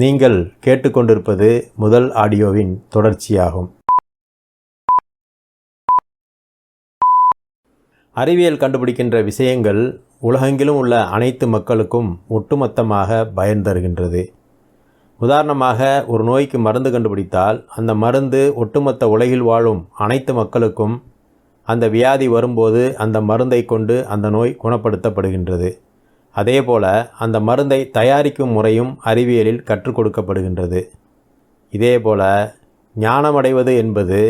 நீங்கள் கேட்டுக்கொண்டிருப்பது முதல் ஆடியோவின் தொடர்ச்சியாகும். அறிவியல் கண்டுபிடிக்கின்ற விஷயங்கள் உலகெங்கிலும் உள்ள அனைத்து மக்களுக்கும் ஒட்டுமொத்தமாக பயன் தருகின்றது. உதாரணமாக ஒரு நோய்க்கு மருந்து கண்டுபிடித்தால் அந்த மருந்து ஒட்டுமொத்த உலகில் வாழும் அனைத்து மக்களுக்கும் அந்த வியாதி வரும்போது அந்த மருந்தை கொண்டு அந்த நோய் குணப்படுத்தப்படுகின்றது. அதேபோல அந்த மருந்தை தயாரிக்கும் முறையும் அறிவியலில் கற்றுக் கொடுக்கப்படுகின்றது. இதேபோல ஞானமடைவது என்பது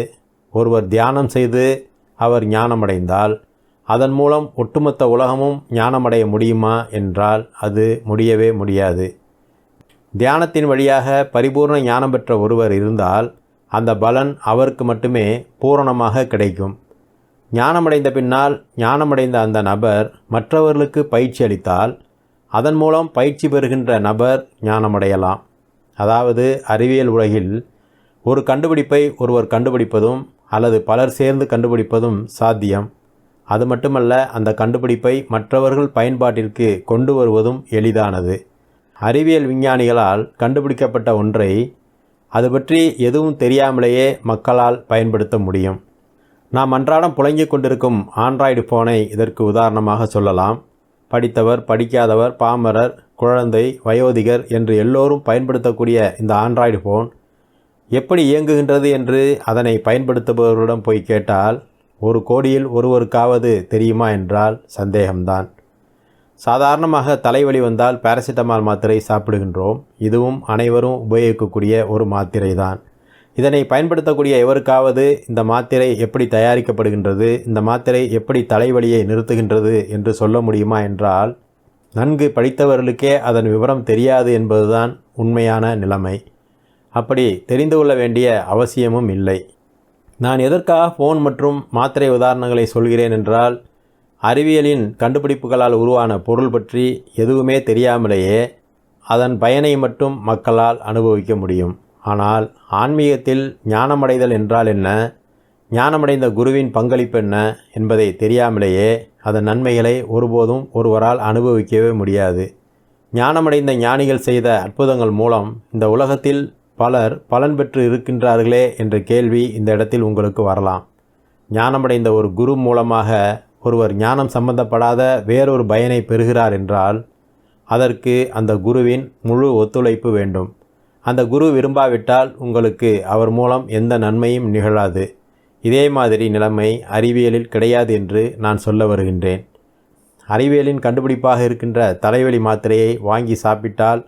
ஒருவர் தியானம் செய்து அவர் ஞானமடைந்தால் அதன் மூலம் ஒட்டுமொத்த உலகமும் ஞானமடைய முடியுமா என்றால் அது முடியவே முடியாது. தியானத்தின் வழியாக பரிபூர்ண ஞானம் பெற்ற ஒருவர் இருந்தால் அந்த பலன் அவருக்கு மட்டுமே பூரணமாக கிடைக்கும். ஞானமடைந்த பின்னால் ஞானமடைந்த அந்த நபர் மற்றவர்களுக்கு பயிற்சி அளித்தால் அதன் மூலம் பயிற்சி பெறுகின்ற நபர் ஞானமடையலாம். அதாவது அறிவியல் உலகில் ஒரு கண்டுபிடிப்பை ஒருவர் கண்டுபிடிப்பதும் அல்லது பலர் சேர்ந்து கண்டுபிடிப்பதும் சாத்தியம். அது மட்டுமல்ல அந்த கண்டுபிடிப்பை மற்றவர்கள் பயன்பாட்டிற்கு கொண்டு வருவதும் எளிதானது. அறிவியல் விஞ்ஞானிகளால் கண்டுபிடிக்கப்பட்ட ஒன்றை அது பற்றி எதுவும் தெரியாமலேயே மக்களால் பயன்படுத்த முடியும். நாம் அன்றாடம் புழங்கிக் கொண்டிருக்கும் ஆண்ட்ராய்டு ஃபோனை இதற்கு உதாரணமாக சொல்லலாம். படித்தவர் படிக்காதவர் பாமரர் குழந்தை வயோதிகர் என்று எல்லோரும் பயன்படுத்தக்கூடிய இந்த ஆண்ட்ராய்டு ஃபோன் எப்படி இயங்குகின்றது என்று அதனை பயன்படுத்துபவர்களிடம் போய் கேட்டால் ஒரு கோடியில் ஒருவருக்காவது தெரியுமா என்றால் சந்தேகம்தான். சாதாரணமாக தலைவலி வந்தால் பாராசிட்டமால் மாத்திரை சாப்பிடுகின்றோம். இதுவும் அனைவரும் உபயோகிக்கக்கூடிய ஒரு மாத்திரை தான் இதனை பயன்படுத்தக்கூடிய எவருக்காவது இந்த மாத்திரை எப்படி தயாரிக்கப்படுகின்றது இந்த மாத்திரை எப்படி தலைவலியை நிறுத்துகின்றது என்று சொல்ல முடியுமா என்றால் நன்கு படித்தவர்களுக்கே அதன் விவரம் தெரியாது என்பதுதான் உண்மையான நிலைமை. அப்படி தெரிந்து கொள்ள வேண்டிய அவசியமும் இல்லை. நான் எதற்காக ஃபோன் மற்றும் மாத்திரை உதாரணங்களை சொல்கிறேன் என்றால் அறிவியலின் கண்டுபிடிப்புகளால் உருவான பொருள் பற்றி எதுவுமே தெரியாமலேயே அதன் பயனை மட்டும் மக்களால் அனுபவிக்க முடியும். ஆனால் ஆன்மீகத்தில் ஞானமடைதல் என்றால் என்ன? ஞானமடைந்த குருவின் பங்களிப்பு என்ன என்பதை தெரியாமலேயே அதன் நன்மைகளை ஒருபோதும் ஒருவரால் அனுபவிக்கவே முடியாது. ஞானமடைந்த ஞானிகள் செய்த அற்புதங்கள் மூலம் இந்த உலகத்தில் பலர் பலன் பெற்று இருக்கின்றார்களே என்ற கேள்வி இந்த இடத்தில் உங்களுக்கு வரலாம். ஞானமடைந்த ஒரு குரு மூலமாக ஒருவர் ஞானம் சம்பந்தப்படாத வேறொரு பயனை பெறுகிறார் என்றால் அதற்கு அந்த குருவின் முழு ஒத்துழைப்பு வேண்டும். அந்த குரு விரும்பாவிட்டால் உங்களுக்கு அவர் மூலம் எந்த நன்மையும் நிகழாது. இதே மாதிரி நிலைமை அறிவியலில் கிடையாது என்று நான் சொல்ல வருகின்றேன். அறிவியலின் கண்டுபிடிப்பாக இருக்கின்ற தலைவலி மாத்திரையை வாங்கி சாப்பிட்டால்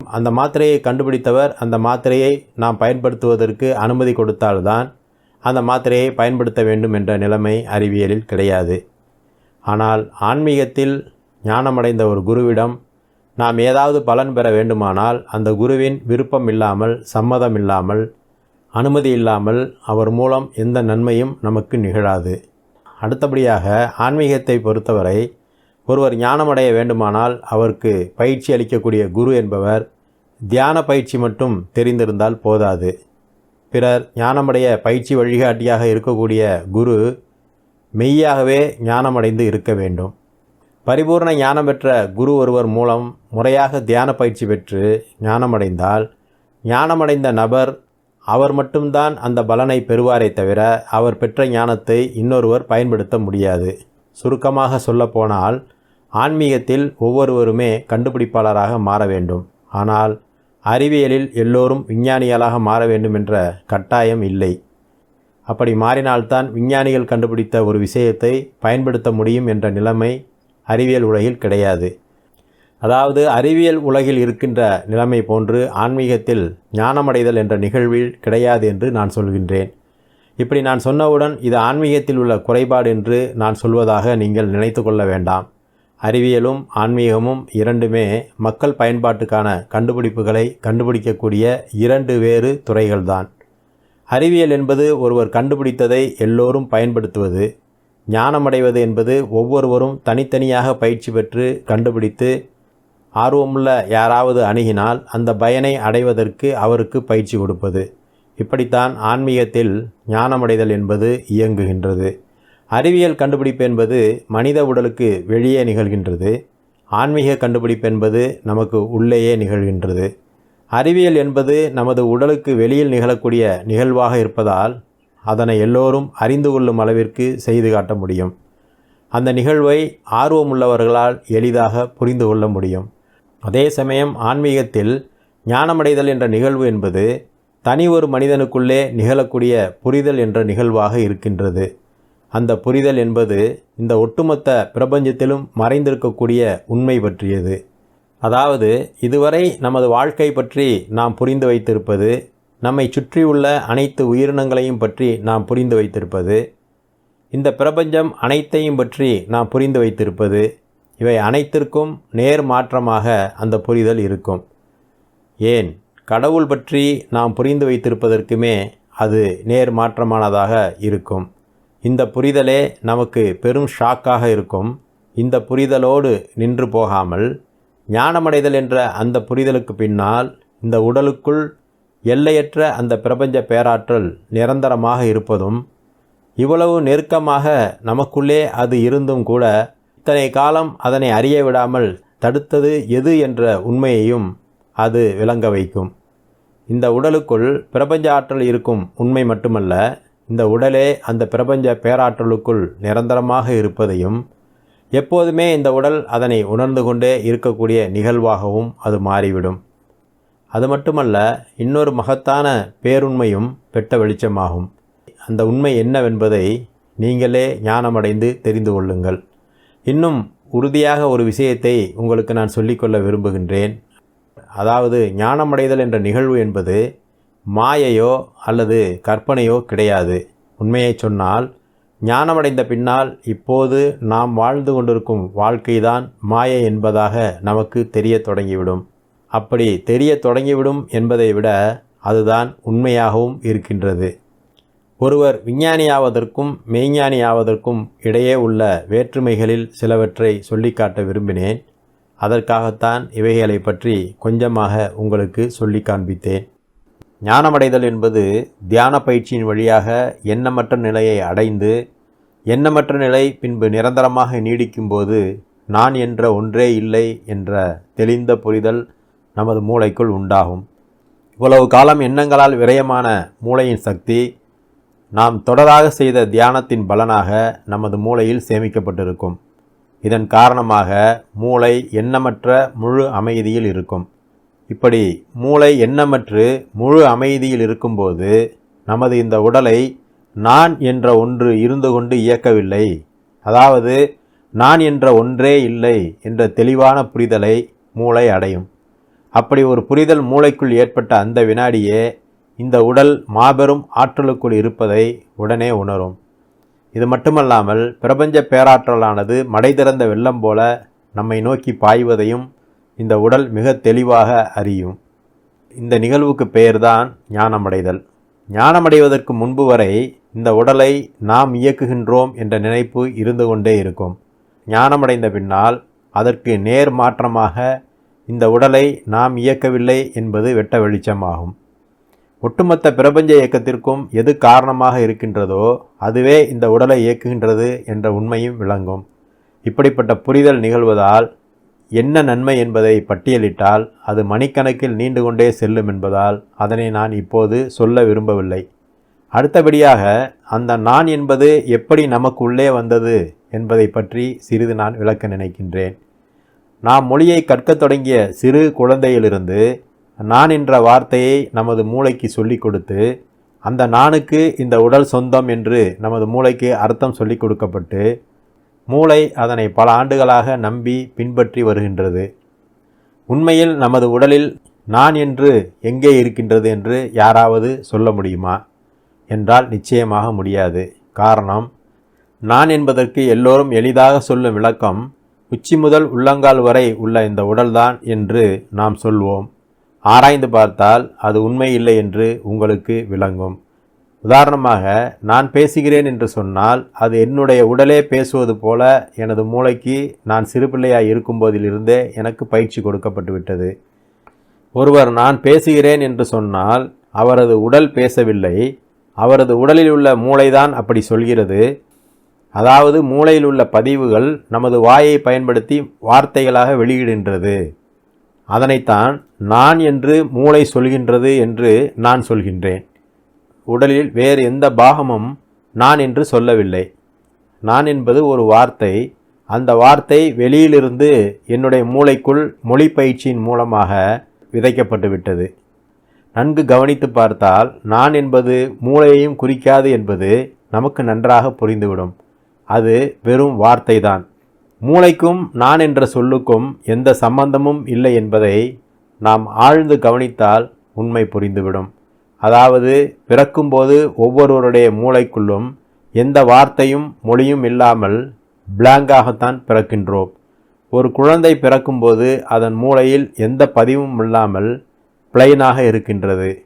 அந்த மாத்திரையை கண்டுபிடித்தவர் அந்த மாத்திரையை நாம் பயன்படுத்துவதற்கு அனுமதி கொடுத்தால்தான் அந்த மாத்திரையை பயன்படுத்த வேண்டும் என்ற நிலைமை அறிவியலில் கிடையாது. ஆனால் ஆன்மீகத்தில் ஞானமடைந்த ஒரு குருவிடம் நாம் ஏதாவது பலன் பெற வேண்டுமானால் அந்த குருவின் விருப்பம் இல்லாமல் சம்மதம் இல்லாமல் அனுமதி இல்லாமல் அவர் மூலம் எந்த நன்மையும் நமக்கு நிகழாது. அடுத்தபடியாக ஆன்மீகத்தை பொறுத்தவரை ஒருவர் ஞானமடைய வேண்டுமானால் அவருக்கு பயிற்சி அளிக்கக்கூடிய குரு என்பவர் தியான பயிற்சி மட்டும் தெரிந்திருந்தால் போதாது. பிறர் ஞானமடைய பயிற்சி வழிகாட்டியாக இருக்கக்கூடிய குரு மெய்யாகவே ஞானமடைந்து இருக்க வேண்டும். பரிபூர்ண ஞானம் பெற்ற குரு ஒருவர் மூலம் முறையாக தியான பயிற்சி பெற்று ஞானமடைந்தால் ஞானமடைந்த நபர் அவர் மட்டும்தான் அந்த பலனை பெறுவாரே தவிர அவர் பெற்ற ஞானத்தை இன்னொருவர் பயன்படுத்த முடியாது. சுருக்கமாக சொல்லப்போனால் ஆன்மீகத்தில் ஒவ்வொருவருமே கண்டுபிடிப்பாளராக மாற வேண்டும். ஆனால் அறிவியலில் எல்லோரும் விஞ்ஞானிகளாக மாற வேண்டும் என்ற கட்டாயம் இல்லை. அப்படி மாறினால்தான் விஞ்ஞானிகள் கண்டுபிடித்த ஒரு விஷயத்தை பயன்படுத்த முடியும் என்ற நிலைமை அறிவியல் உலகில் கிடையாது. அதாவது அறிவியல் உலகில் இருக்கின்ற நிலைமை போன்று ஆன்மீகத்தில் ஞானமடைதல் என்ற நிகழ்வில் கிடையாது என்று நான் சொல்கின்றேன். இப்படி நான் சொன்னவுடன் இது ஆன்மீகத்தில் உள்ள குறைபாடு என்று நான் சொல்வதாக நீங்கள் நினைத்து கொள்ள வேண்டாம். அறிவியலும் ஆன்மீகமும் இரண்டுமே மக்கள் பயன்பாட்டுக்கான கண்டுபிடிப்புகளை கண்டுபிடிக்கக்கூடிய இரண்டு வேறு துறைகள்தான். அறிவியல் என்பது ஒருவர் கண்டுபிடித்ததை எல்லோரும் பயன்படுத்துவது ஞானமடைவது என்பது ஒவ்வொருவரும் தனித்தனியாக பயிற்சி பெற்று கண்டுபிடித்து ஆர்வமுள்ள யாராவது அணுகினால் அந்த பயனை அடைவதற்கு அவருக்கு பயிற்சி கொடுப்பது. இப்படித்தான் ஆன்மீகத்தில் ஞானமடைதல் என்பது இயங்குகின்றது. அறிவியல் கண்டுபிடிப்பு என்பது மனித உடலுக்கு வெளியே நிகழ்கின்றது. ஆன்மீக கண்டுபிடிப்பு என்பது நமக்கு உள்ளேயே நிகழ்கின்றது. அறிவியல் என்பது நமது உடலுக்கு வெளியில் நிகழக்கூடிய நிகழ்வாக இருப்பதால் அதனை எல்லோரும் அறிந்து கொள்ளும் அளவிற்கு செய்து காட்ட முடியும். அந்த நிகழ்வை ஆர்வமுள்ளவர்களால் எளிதாக புரிந்து கொள்ள முடியும். அதே சமயம் ஆன்மீகத்தில் ஞானமடைதல் என்ற நிகழ்வு என்பது தனி ஒரு மனிதனுக்குள்ளே நிகழக்கூடிய புரிதல் என்ற நிகழ்வாக இருக்கின்றது. அந்த புரிதல் என்பது இந்த ஒட்டுமொத்த பிரபஞ்சத்திலும் மறைந்திருக்கக்கூடிய உண்மை பற்றியது. அதாவது இதுவரை நமது வாழ்க்கை பற்றி நாம் புரிந்து வைத்திருப்பது நம்மை சுற்றியுள்ள அனைத்து உயிரினங்களையும் பற்றி நாம் புரிந்து வைத்திருப்பது. இந்த பிரபஞ்சம் அனைத்தையும் பற்றி நாம் புரிந்து வைத்திருப்பது. இவை அனைத்திற்கும் நேர் மாற்றமாக அந்த புரிதல் இருக்கும். ஏன்? கடவுள் பற்றி நாம் புரிந்து வைத்திருப்பதற்குமே அது நேர் மாற்றமானதாக இருக்கும். இந்த புரிதலே நமக்கு பெரும் ஷாக்காக இருக்கும். இந்த புரிதலோடு நின்று போகாமல் ஞானமடைதல் என்ற அந்த புரிதலுக்கு பின்னால் இந்த உடலுக்குள் எல்லையற்ற அந்த பிரபஞ்ச பேராற்றல் நிரந்தரமாக இருப்பதும் இவ்வளவு நெருக்கமாக நமக்குள்ளே அது இருந்தும் கூட இத்தனை காலம் அதனை அறிய விடாமல் தடுத்தது எது என்ற உண்மையையும் அது விளங்க வைக்கும். இந்த உடலுக்குள் பிரபஞ்ச ஆற்றல் இருக்கும் உண்மை மட்டுமல்ல இந்த உடலே அந்த பிரபஞ்ச பேராற்றலுக்குள் நிரந்தரமாக இருப்பதையும் எப்போதுமே இந்த உடல் அதனை உணர்ந்து கொண்டே இருக்கக்கூடிய நிகழ்வாகவும் அது மாறிவிடும். அது மட்டுமல்ல இன்னொரு மகத்தான பேருண்மையும் பெட்ட வெளிச்சமாகும். அந்த உண்மை என்னவென்பதை நீங்களே ஞானமடைந்து தெரிந்து கொள்ளுங்கள். இன்னும் உறுதியாக ஒரு விஷயத்தை உங்களுக்கு நான் சொல்லிக்கொள்ள விரும்புகின்றேன். அதாவது ஞானமடைதல் என்ற நிகழ்வு என்பது மாயையோ அல்லது கற்பனையோ கிடையாது. உண்மையை சொன்னால் ஞானமடைந்த பின்னால் இப்போது நாம் வாழ்ந்து கொண்டிருக்கும் வாழ்க்கைதான் மாயை என்பதாக நமக்கு தெரிய தொடங்கிவிடும். அப்படி தெரிய தொடங்கிவிடும் என்பதை விட அதுதான் உண்மையாகவும் இருக்கின்றது. ஒருவர் விஞ்ஞானியாவதற்கும் மெய்ஞானியாவதற்கும் இடையே உள்ள வேற்றுமைகளில் சிலவற்றை சொல்லிக்காட்ட விரும்பினேன். அதற்காகத்தான் இவைகளை பற்றி கொஞ்சமாக உங்களுக்கு சொல்லி காண்பித்தேன். ஞானமடைதல் என்பது தியான பயிற்சியின் வழியாக எண்ணமற்ற நிலையை அடைந்து எண்ணமற்ற நிலை பின்பு நிரந்தரமாக நீடிக்கும்போது நான் என்ற ஒன்றே இல்லை என்ற தெளிந்த புரிதல் நமது மூளைக்குள் உண்டாகும். இவ்வளவு காலம் எண்ணங்களால் விரயமான மூளையின் சக்தி நாம் தொடராக செய்த தியானத்தின் பலனாக நமது மூளையில் சேமிக்கப்பட்டிருக்கும். இதன் காரணமாக மூளை எண்ணமற்ற முழு அமைதியில் இருக்கும். இப்படி மூளை எண்ணமற்று முழு அமைதியில் இருக்கும்போது நமது இந்த உடலை நான் என்ற ஒன்று இருந்து கொண்டு இயக்கவில்லை. அதாவது நான் என்ற ஒன்றே இல்லை என்ற தெளிவான புரிதலை மூளை அடையும். அப்படி ஒரு புரிதல் மூளைக்குள் ஏற்பட்ட அந்த வினாடியே இந்த உடல் மாபெரும் ஆற்றலுக்குள் இருப்பதை உடனே உணரும். இது மட்டுமல்லாமல் பிரபஞ்ச பேராற்றலானது மடை திறந்த வெள்ளம் போல நம்மை நோக்கி பாய்வதையும் இந்த உடல் மிக தெளிவாக அறியும். இந்த நிகழ்வுக்கு பெயர்தான் ஞானமடைதல். ஞானமடைவதற்கு முன்பு வரை இந்த உடலை நாம் இயக்குகின்றோம் என்ற நினைப்பு இருந்து கொண்டே இருக்கும். ஞானமடைந்த பின்னால் அதற்கு நேர் மாற்றமாக இந்த உடலை நாம் இயக்கவில்லை என்பது வெட்ட வெளிச்சமாகும். ஒட்டுமொத்த பிரபஞ்ச இயக்கத்திற்கும் எது காரணமாக இருக்கின்றதோ அதுவே இந்த உடலை இயக்குகின்றது என்ற உண்மையும் விளங்கும். இப்படிப்பட்ட புரிதல் நிகழ்வதால் என்ன நன்மை என்பதை பட்டியலிட்டால் அது மணிக்கணக்கில் நீண்டு கொண்டே செல்லும் என்பதால் அதனை நான் இப்போது சொல்ல விரும்பவில்லை. அடுத்தபடியாக அந்த நான் என்பது எப்படி நமக்கு உள்ளே வந்தது என்பதை பற்றி சிறிது நான் விளக்க நினைக்கின்றேன். நாம் மொழியை கற்கத் தொடங்கிய சிறு குழந்தையிலிருந்து நான் என்ற வார்த்தையை நமது மூளைக்கு சொல்லிக் கொடுத்து அந்த நானுக்கு இந்த உடல் சொந்தம் என்று நமது மூளைக்கு அர்த்தம் சொல்லிக் கொடுக்கப்பட்டு மூளை அதனை பல ஆண்டுகளாக நம்பி பின்பற்றி வருகின்றது. உண்மையில் நமது உடலில் நான் என்று எங்கே இருக்கின்றது என்று யாராவது சொல்ல முடியுமா? என்றால் நிச்சயமாக முடியாது. காரணம் நான் என்பதற்கு எல்லோரும் எளிதாக சொல்லும் விளக்கம் உச்சி முதல் உள்ளங்கால் வரை உள்ள இந்த உடல்தான் என்று நாம் சொல்வோம். ஆராய்ந்து பார்த்தால் அது உண்மை இல்லை என்று உங்களுக்கு விளங்கும். உதாரணமாக நான் பேசுகிறேன் என்று சொன்னால் அது என்னுடைய உடலே பேசுவது போல எனது மூளைக்கு நான் சிறுபிள்ளையாய் இருக்கும்போதிலிருந்தே எனக்கு பயிற்சி கொடுக்கப்பட்டு விட்டது ஒருவர் நான் பேசுகிறேன் என்று சொன்னால் அவரது உடல் பேசவில்லை அவரது உடலில் உள்ள மூளைதான் அப்படி சொல்கிறது அதாவது மூளையில் உள்ள பதிவுகள் நமது வாயை பயன்படுத்தி வார்த்தைகளாக வெளியிடுகின்றது. அதனைத்தான் நான் என்று மூளை சொல்கின்றது என்று நான் சொல்கின்றேன். உடலில் வேறு எந்த பாகமும் நான் என்று சொல்லவில்லை. நான் என்பது ஒரு வார்த்தை. அந்த வார்த்தை வெளியிலிருந்து என்னுடைய மூளைக்குள் மொழி பயிற்சியின் மூலமாக விதைக்கப்பட்டு விட்டது. நன்கு கவனித்து பார்த்தால் நான் என்பது மூளையையும் குறிக்காது என்பது நமக்கு நன்றாக புரிந்துவிடும். அது வெறும் வார்த்தைதான். மூளைக்கும் நான் என்ற சொல்லுக்கும் எந்த சம்பந்தமும் இல்லை என்பதை நாம் ஆழ்ந்து கவனித்தால் உண்மை புரிந்துவிடும். அதாவது பிறக்கும்போது ஒவ்வொருவருடைய மூளைக்குள்ளும் எந்த வார்த்தையும் மொழியும் இல்லாமல் பிளாங்காகத்தான் பிறக்கின்றோம். ஒரு குழந்தை பிறக்கும்போது அதன் மூளையில் எந்த பதிவும் இல்லாமல் பிளைனாக இருக்கின்றது.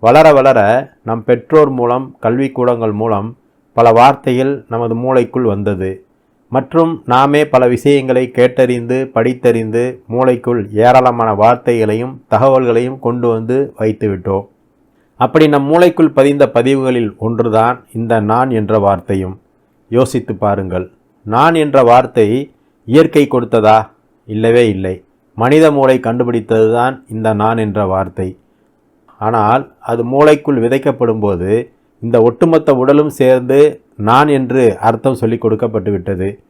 வளர வளர நம் பெற்றோர் மூலம் கல்விக்கூடங்கள் மூலம் பல வார்த்தைகள் நமது மூளைக்குள் வந்தது. மற்றும் நாமே பல விஷயங்களை கேட்டறிந்து படித்தறிந்து மூளைக்குள் ஏராளமான வார்த்தைகளையும் தகவல்களையும் கொண்டு வந்து வைத்துவிட்டோம். அப்படி நம் மூளைக்குள் பதிந்த பதிவுகளில் ஒன்றுதான் இந்த நான் என்ற வார்த்தையும். யோசித்து பாருங்கள். நான் என்ற வார்த்தை இயற்கை கொடுத்ததா? இல்லவே இல்லை. மனித மூளை கண்டுபிடித்ததுதான் இந்த நான் என்ற வார்த்தை. ஆனால் அது மூளைக்குள் விதைக்கப்படும் போது இந்த ஒட்டுமொத்த உடலும் சேர்ந்து நான் என்று அர்த்தம் சொல்லிக் கொடுக்கப்பட்டு விட்டது.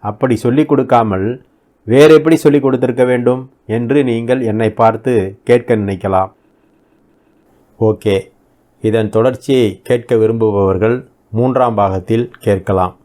அப்படி சொல்லிக் கொடுக்காமல் வேறு எப்படி சொல்லிக் கொடுத்திருக்க வேண்டும் என்று நீங்கள் என்னை பார்த்து கேட்க நினைக்கலாம். ஓகே. இதன் தொடர்ச்சியை கேட்க விரும்புபவர்கள் மூன்றாம் பாகத்தில் கேட்கலாம்.